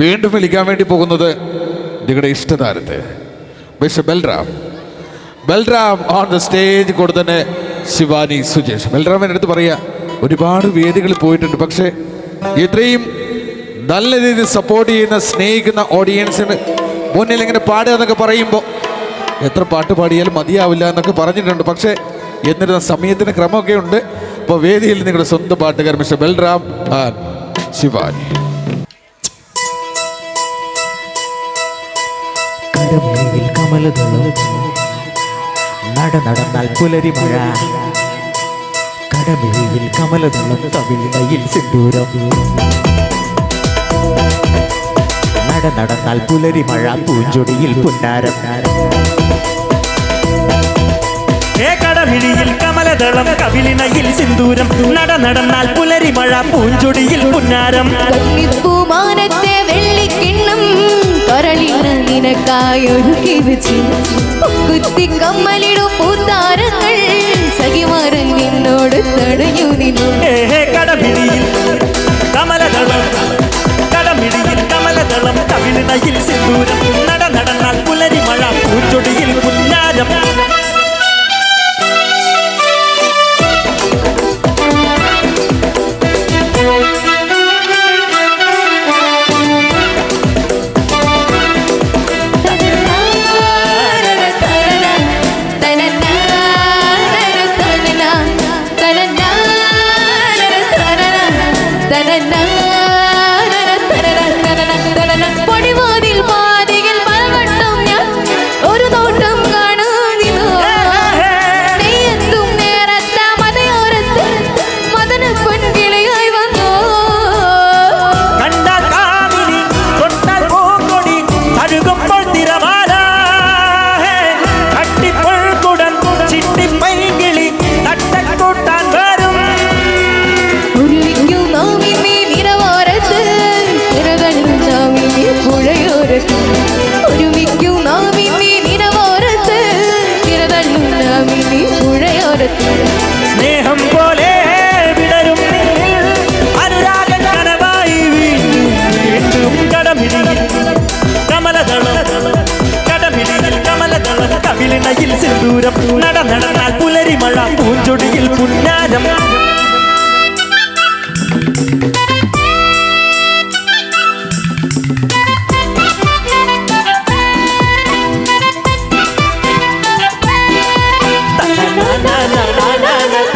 വീണ്ടും വിളിക്കാൻ വേണ്ടി പോകുന്നത് നിങ്ങളുടെ ഇഷ്ടതാരത്തെ mister Balram. Balram on the stage കൂടെ തന്നെ ശിവാനി സുജേഷ്. ബൽറാമിന്റെ അടുത്ത് പറയുക ഒരുപാട് വേദികളിൽ പോയിട്ടുണ്ട് പക്ഷേ ഇത്രയും നല്ല രീതിയിൽ സപ്പോർട്ട് ചെയ്യുന്ന സ്നേഹിക്കുന്ന ഓഡിയൻസിന് മുന്നിൽ ഇങ്ങനെ പാടുക എന്നൊക്കെ പറയുമ്പോൾ എത്ര പാട്ട് പാടിയാലും മതിയാവില്ല എന്നൊക്കെ പറഞ്ഞിട്ടുണ്ട്. പക്ഷേ എന്നിരുന്ന സമയത്തിന് ക്രമമൊക്കെ ഉണ്ട്. അപ്പോൾ വേദിയിൽ നിങ്ങളുടെ സ്വന്തം പാട്ടുകാരൻ മിസ്റ്റർ ബൽറാം ശിവാനി. കടമേൽ കമലദളം നട നടന്നാൽ പുലരി മഴ. കടമേയിൽ കമലതളം തമിഴ്നയിൽ സിന്ദൂരം. നട നടന്നാൽ പുലരി മഴ പൂഞ്ചൊടിയിൽ പുന്നാരം. ഏ കടമിഴിയിൽ കമലതളം കവിളിനയിൽ സിന്ദൂരം. നട നടന്നാൽ പുലരി മഴ പൂഞ്ചൊടിയിൽ പുന്നാരം. കരളിന് നിനക്കായി ഒഴുകി വെച്ച് കുത്തി കമ്മലിടും പൂത്താരങ്ങൾ സഖിമാരൻ നിന്നോട് തടഞ്ഞു നിന്നു. ഒരുമിക്കു നാമിനി നിരവാരത്ത്. തിരതള്ളു നാമിനി പുഴയോരത്ത്. സ്നേഹം പോലെ വിടരും അനുരാഗ കനവായി വീണ്ടും കടമിടിയിൽ. കമലദളം കടമിടിയിൽ. കമലദളം കവിളിണയിൽ സിന്ദൂരം. നട നടന്നാൽ പുലരി മഴ പൂഞ്ചൊടിയിൽ പുന്നാരം.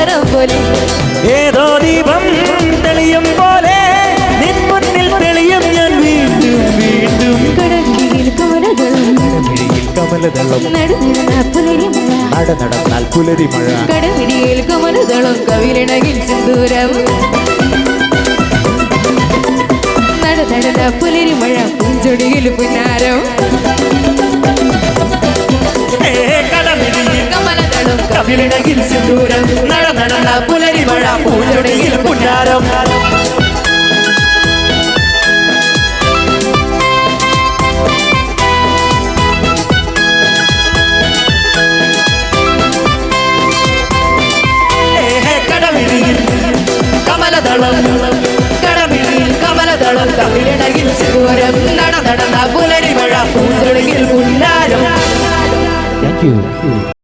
മുകരം പോലെ. ഏതോ ദീപം തെളിയും പോലെ. നിൻ മുന്നിൽ തെളിയും ഞാൻ വീണ്ടും വീണ്ടും. കടലിൽ കോലകളും കമലതളം നടന്നിരുന്ന പുലരി മഴ. നട നടന്നാൽ പുലരി മഴ. കടമിടിയിൽ കമലതളം കവിളിണകിൽ സിന്ദൂരം. നട നടന്ന മഴ. പൂഞ്ചൊടിയിൽ പുന്നാരം. കടമിടിയിൽ കമലതളം കവിളിണകിൽ സിന്ദൂരം. നടന്ന പുലരി മഴ പൂഞ്ചൊടിയിൽ പുന്നാരം. കവിളിണകിൽ സിന്ദൂരം നട നടന്ന പുലരി മഴ പൂഞ്ചൊടിയിൽ പുന്നാരം. Thank you